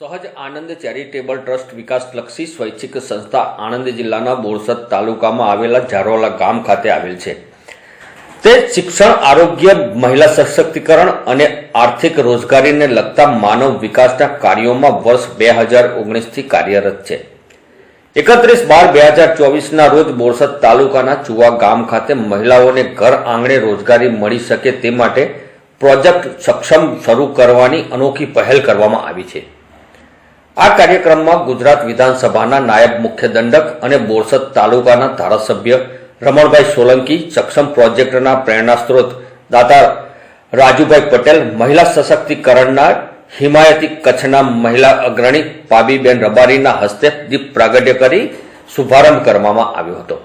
સહજ આનંદ charitable trust વિકાસલક્ષી સ્વૈચ્છિક સંસ્થા આણંદ જિલ્લાના બોરસદ તાલુકામાં આવેલા ઝારોલા ગામ ખાતે આવેલ છે. તે શિક્ષણ, આરોગ્ય, મહિલા સશક્તિકરણ અને આર્થિક રોજગારીને લગતા માનવ વિકાસના કાર્યોમાં વર્ષ બે હજાર ઓગણીસથી કાર્યરત છે. એકત્રીસ બાર બે હજાર ચોવીસના રોજ બોરસદ તાલુકાના ચુવા ગામ ખાતે મહિલાઓને ઘર આંગણે રોજગારી મળી શકે તે માટે પ્રોજેક્ટ સક્ષમ શરૂ કરવાની અનોખી પહેલ કરવામાં આવી છે. આ કાર્યક્રમમાં ગુજરાત વિધાનસભાના નાયબ મુખ્ય દંડક અને બોરસદ તાલુકાના ધારાસભ્ય રમણભાઈ સોલંકી, સક્ષમ પ્રોજેક્ટના પ્રેરણા સ્ત્રોત દાતા રાજુભાઈ પટેલ, મહિલા સશક્તિકરણના હિમાયતી કચ્છના મહિલા અગ્રણી પાબીબેન રબારીના હસ્તે દીપ પ્રાગટ્ય કરી શુભારંભ કરવામાં આવ્યો હતો.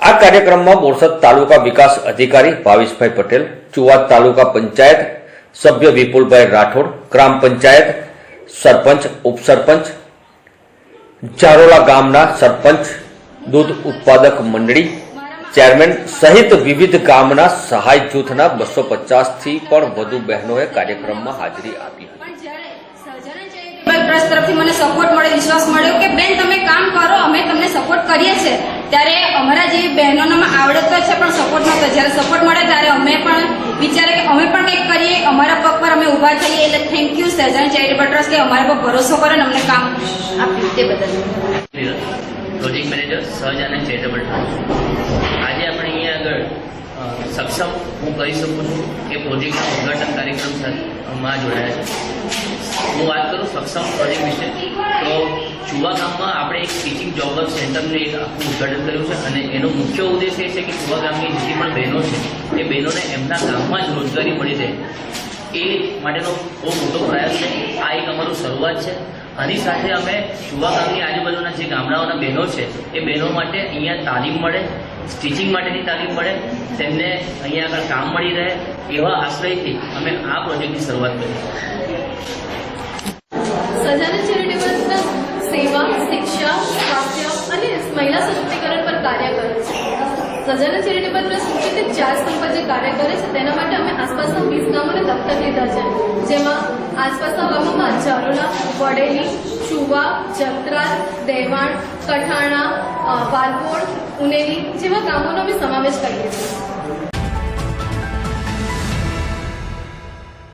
આ કાર્યક્રમમાં બોરસદ તાલુકા વિકાસ અધિકારી ભાવિશભાઈ પટેલ, ચુવાદ તાલુકા પંચાયત સભ્ય વિપુલભાઈ રાઠોડ, ગ્રામ પંચાયત સરપંચ, ઉપસરપંચ ચારોલા ગામના સરપંચ, દૂધ ઉત્પાદક મંડળી, ચેરમેન સહિત વિવિધ ગામના સહાય જૂથના બસો પચાસથી પણ વધુ બહેનોએ કાર્યક્રમમાં હાજરી આપી તરફથી મને સપોર્ટ મળ્યો વિશ્વાસ મળ્યો કે, બેન, તમે કામ કરો, અમે તમને સપોર્ટ કરીએ છીએ. ત્યારે અમારા જેવી બહેનોનામાં આવડત છે, પણ સપોર્ટ નહોતો. જ્યારે સપોર્ટ મળે, ત્યારે અમે પણ વિચારે કે અમે પણ કંઈક કરીએ અમારા પગ પર અમે ઊભા થઈએ એટલે સર્જન ચેરિટેબલ ટ્રસ્ટ કે અમારા પર ભરોસો કરે ને અમને કામ આપ્યું તે બદલ. પ્રોજેક્ટ મેનેજર સહજ અને ચેરિટેબલ ટ્રસ્ટ આજે આપણે અહીંયા આગળ સક્ષમ હું કહી શકું છું કે પ્રોજેક્ટના ઉદ્ઘાટન કાર્યક્રમ સાથેમાં જોડાયા છે. હું વાત કરું સક્ષમ પ્રોજેક્ટ વિશે, તો ચુવા ગામમાં આપણે એક ટીચિંગ જોબ વર્ક સેન્ટરનું એક આખું ઉદ્ઘાટન કર્યું છે અને એનો મુખ્ય ઉદ્દેશ એ છે કે ચુવા ગામની જેટલી પણ બહેનો છે, એ બહેનોને એમના ગામમાં જ રોજગારી મળી જાય એ માટેનો બહુ મોટો પ્રયાસ છે. આ એક અમારું શરૂઆત છે. આની સાથે અમે યુવા ગામની આજુબાજુના જે ગામડાઓના બહેનો છે, એ બહેનો માટે અહીંયા તાલીમ મળે, સ્ટિચિંગ માટેની તાલીમ મળે, તેમને અહીંયા આગળ કામ મળી રહે એવા આશ્રયથી અમે આ પ્રોજેક્ટની શરૂઆત કરી સજાના ચેરિટેબલ સેવા, શિક્ષા, સ્વાસ્થ્ય અને મહિલા સશક્તિકરણ છે સજાને ચેરિટેબલ ટ્રસ્ટ મુખ્યત્વે ચાર સ્તંભ જે કાર્ય કરે છે, તેના માટે અમે આસપાસના વીસ ગામોને દત્તક લીધા છે. જેમાં આસપાસના ગામોમાં ચારોલા વડેલી, ચુવા જત્રાલ દેવાણ, કઠાણા વાલકોડ ઉનેલી જેવા ગામોનો અમે સમાવેશ કરીએ છીએ.